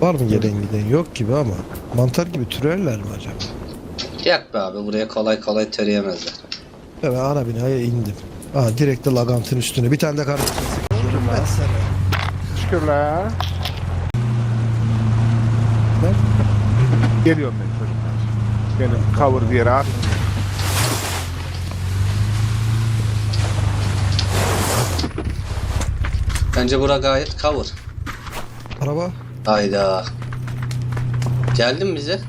Var mı gelen giden? Yok gibi ama. Mantar gibi türerler mi acaba? Yak be abi buraya kolay kolay töreyemezler. Ben ana binaya indim. Aa direkt de lagantın üstüne. Bir tane de kardeşim. Ben sana. Şükürler. Ben Geliyorum ben çocuklar. Benim cover bir yere at. Bence bura gayet cover. araba Hayda. Geldin bize?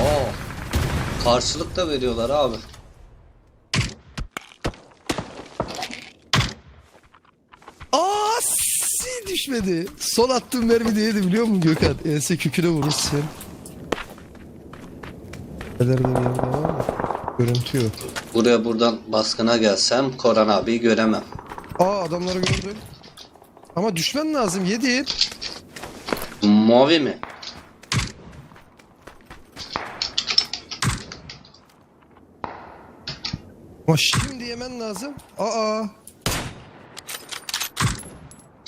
Oo. Karşılık da veriyorlar abi. Aa si düşmedi. Son attığım mermi değdi biliyor musun Gökhan? Ense küküne vurursun. Nelerde bir yerde var mı? Görüntü yok. Buraya buradan baskına gelsem Koran abiyi göremem. Aa adamları gördüm. Ama düşmen lazım yedi. Mavi mi? Ama şimdi yemen lazım. Aa.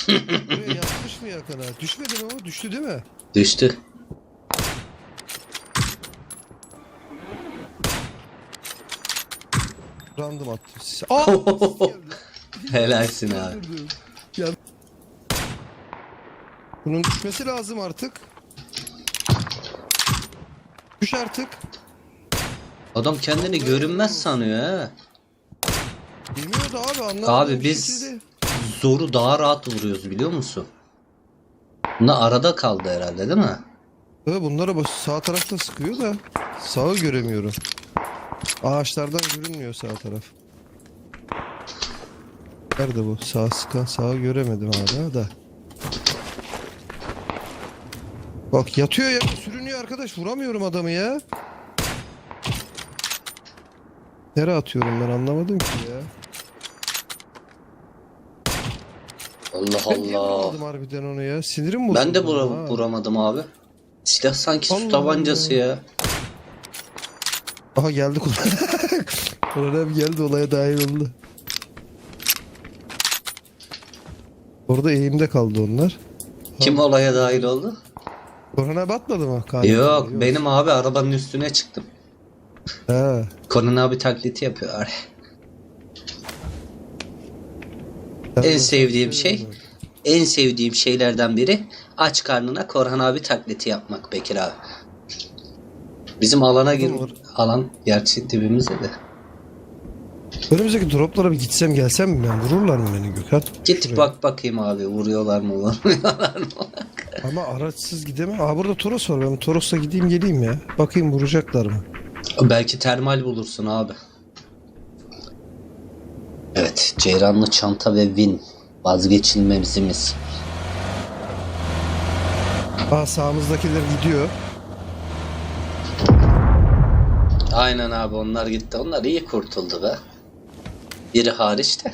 Buraya yatmış mı yakına? Düşmedi mi o? Düştü değil mi? Düştü. Random attı. Aa! sis geldi. Helalsin abi. Öldürdüm. Ya. Bunun düşmesi lazım artık. Düş artık. Adam kendini görünmez sanıyor ha. Bilmiyordu abi anlamadım. Abi bir biz- şekilde. Zoru daha rahat vuruyoruz biliyor musun? Bunlar arada kaldı herhalde değil mi? Evet, bunlara bak sağ tarafta sıkıyor da sağı göremiyorum. Ağaçlardan görünmüyor sağ taraf. Nerede bu? Sağ sıkan sağı göremedim hala da. Bak yatıyor ya sürünüyor arkadaş vuramıyorum adamı ya. Nereye atıyorum ben anlamadım ki ya. Allah Ben niye Allah. vuramadım harbiden onu ya? Sinirim bozuldu. Ben de bana vura, ha. vuramadım abi. Silah sanki su Allah tabancası Allah. ya. Aha geldi konu. Koronam geldi olaya dahil oldu. Orada eğimde kaldı onlar. Kim olaya dahil oldu? Korona batmadı mı? Galiba. Yok benim abi arabanın üstüne çıktım. He. Konan abi taklidi yapıyor. Ben En sevdiğim şey en sevdiğim şeylerden biri aç karnına Korhan abi taklidi yapmak Bekir abi. Bizim alana gir. Alan gerçi dibimizde de. Önümüzdeki droplara bir gitsem gelsem mi ben? Vururlar mı beni Gökhan? Git Şuraya. bak bakayım abi vuruyorlar mı vurmuyorlar mı? Ama araçsız gidemem. Aa burada Toros var. Ben Toros'la gideyim geleyim ya. Bakayım vuracaklar mı? Belki termal bulursun abi. Evet, Ceyranlı çanta ve Win vazgeçilmezimiz. Aa sağımızdakiler gidiyor. Aynen abi onlar gitti. Onlar iyi kurtuldu be. Biri hariç de.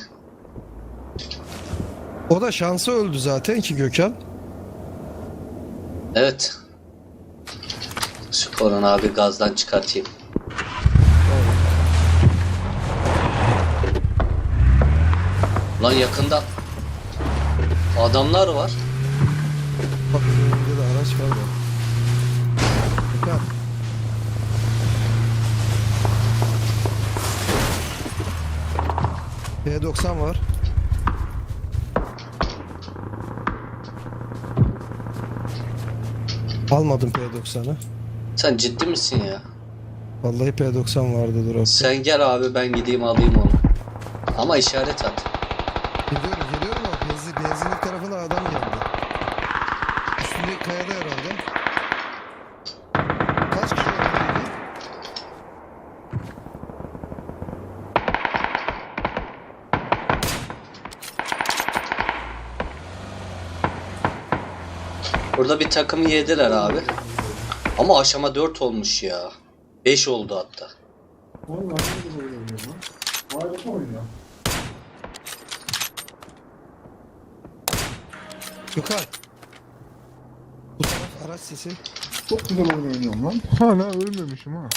O da şansı öldü zaten ki Gökhan. Evet. Şu Koran abi gazdan çıkartayım. Lan yakında adamlar var. Bak önümde de araç var bak. B90 var. Almadım P90'ı. Sen ciddi misin ya? Vallahi P90 vardı drop. Sen gel abi ben gideyim alayım onu. Ama işaret at. Geliyorum geliyorum ama benzin, benzinlik tarafına adam geldi. Üstünde kayada herhalde. Kaç kişi var? Burada bir takımı yediler abi. Ama aşama 4 olmuş ya. 5 oldu hatta. Vallahi ne güzel oynuyor lan. Harika oynuyor. Gökhan. Bu taraf araç sesi. Çok güzel oyun oynuyorum lan. Hala ölmemişim ha.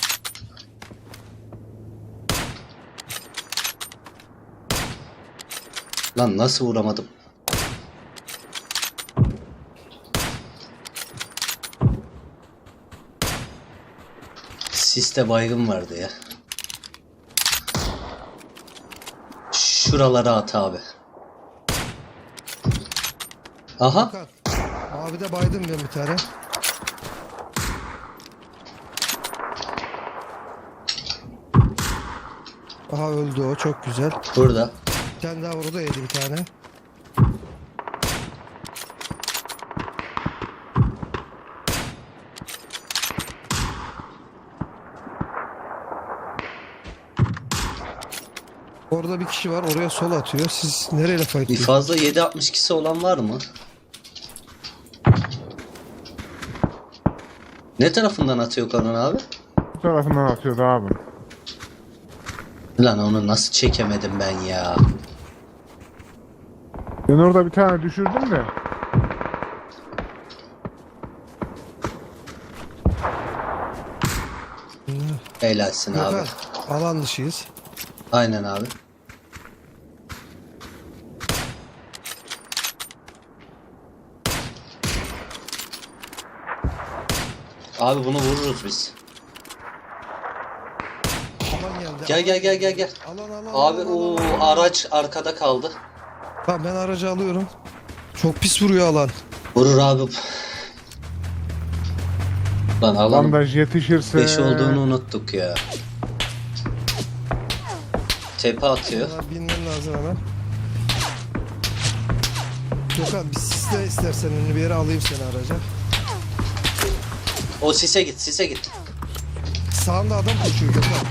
Lan nasıl vuramadım? Siste baygın vardı ya. Şuralara at abi. Aha. Abi de baydım ben bir tane. Aha öldü o çok güzel. Burada. Bir tane daha vurdu yedi bir tane. Orada bir kişi var oraya sol atıyor. Siz nereyle Bir fight fazla 7.62'si olan var mı? Ne tarafından atıyor Konan abi? Bu tarafından atıyordu abi. Lan onu nasıl çekemedim ben ya? Ben orada bir tane düşürdüm de. Helalsin abi. Gökhan, alan dışıyız. Aynen abi. Abi bunu vururuz biz. Alan geldi. Gel gel gel gel gel. Alan alan. Abi alan, o alan, alan. araç arkada kaldı. Tamam ben aracı alıyorum. Çok pis vuruyor alan. Vurur abi. Lan alan Bandaj yetişirse. 5 olduğunu unuttuk ya. Tepe atıyor. Bana binmem lazım hemen. Gökhan bir sisle istersen önünü bir yere alayım seni araca. O sise git sise git. Sağında adam koşuyor Gökhan.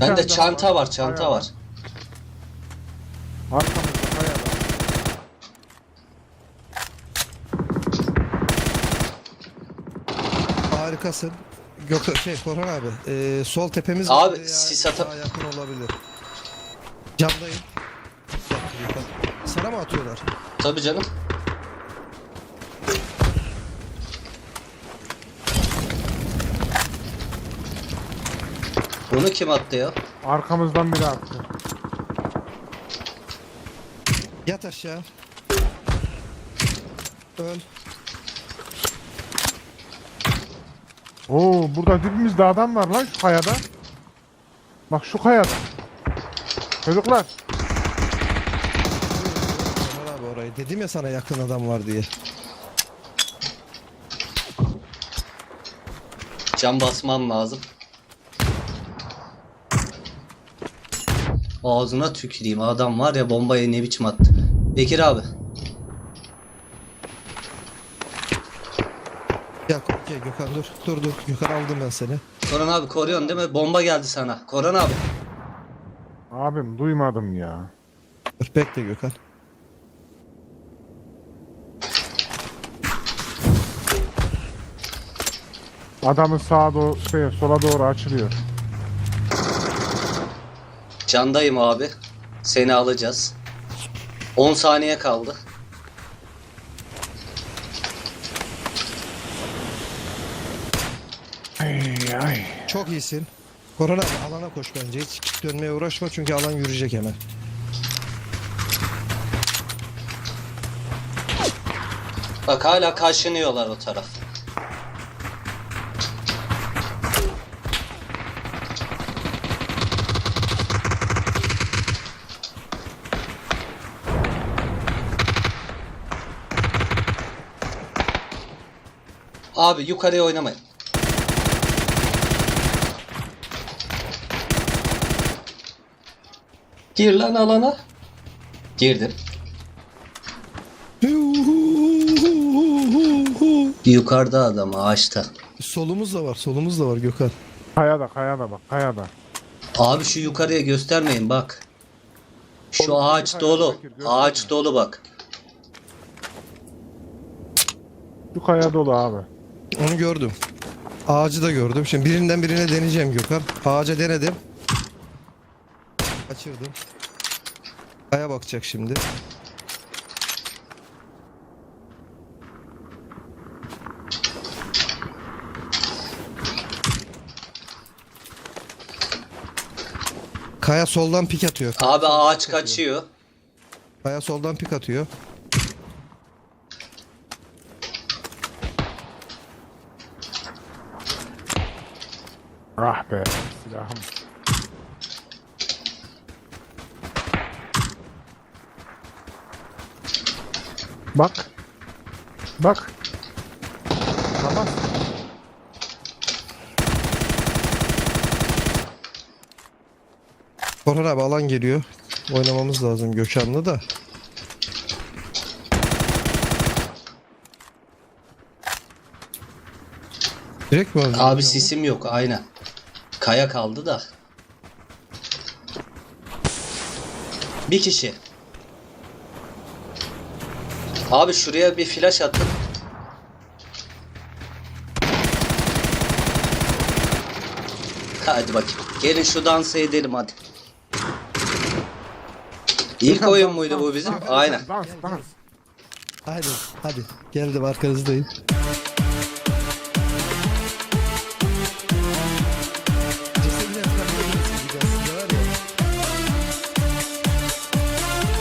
Bende çanta var çanta var. Arkamızda kayada. Harikasın. Gökhan şey Korhan abi. eee, sol tepemiz Abi, var ya, sis ata- daha yakın olabilir. Camdayım. Bir dakika Gökhan. Sana mı atıyorlar? Tabii canım. Bunu kim attı ya? Arkamızdan biri attı. Yat aşağı. Öl. Oo burada dibimizde adam var lan şu kayada. Bak şu kayada. Çocuklar. Kemal abi orayı. Dedim ya sana yakın adam var diye. Cam basmam lazım. Ağzına tüküreyim. Adam var ya bombayı ne biçim attı. Bekir abi. Gel okey Gökhan dur. Dur dur. Gökhan aldım ben seni. Koran abi koruyorsun değil mi? Bomba geldi sana. Koran abi. Abim duymadım ya. Dur bekle Gökhan. Adamın sağa doğru, şey, sola doğru açılıyor. Candayım abi. Seni alacağız. 10 saniye kaldı. Ay ay. Çok iyisin. Korona alana koş bence. Hiç dönmeye uğraşma çünkü alan yürüyecek hemen. Bak hala kaşınıyorlar o taraf. Abi yukarıya oynamayın. Gir lan alana. Girdim. Yukarıda adam ağaçta. Solumuz da var. Solumuz da var Gökhan. Kayada kayada bak kayada. Abi şu yukarıya göstermeyin bak. Şu Oğlum, ağaç dolu. Ağaç dolu bak. Şu kaya dolu abi. Onu gördüm. Ağacı da gördüm. Şimdi birinden birine deneyeceğim Gökhan. Ağaca denedim. Kaçırdım. Aya bakacak şimdi. Kaya soldan pik atıyor. Abi ağaç kaçıyor. Kaya soldan pik atıyor. Ah be silahım. Bak. Bak. Tamam. Korhan abi alan geliyor. Oynamamız lazım Gökhan'la da. Direkt mi öldü? Abi sisim yok aynen. Kaya kaldı da. Bir kişi. Abi şuraya bir flash atın. Hadi bakayım. Gelin şu dansı edelim hadi. İlk oyun muydu bu bizim? Aynen. Dans dans. Hadi hadi geldim arkanızdayım.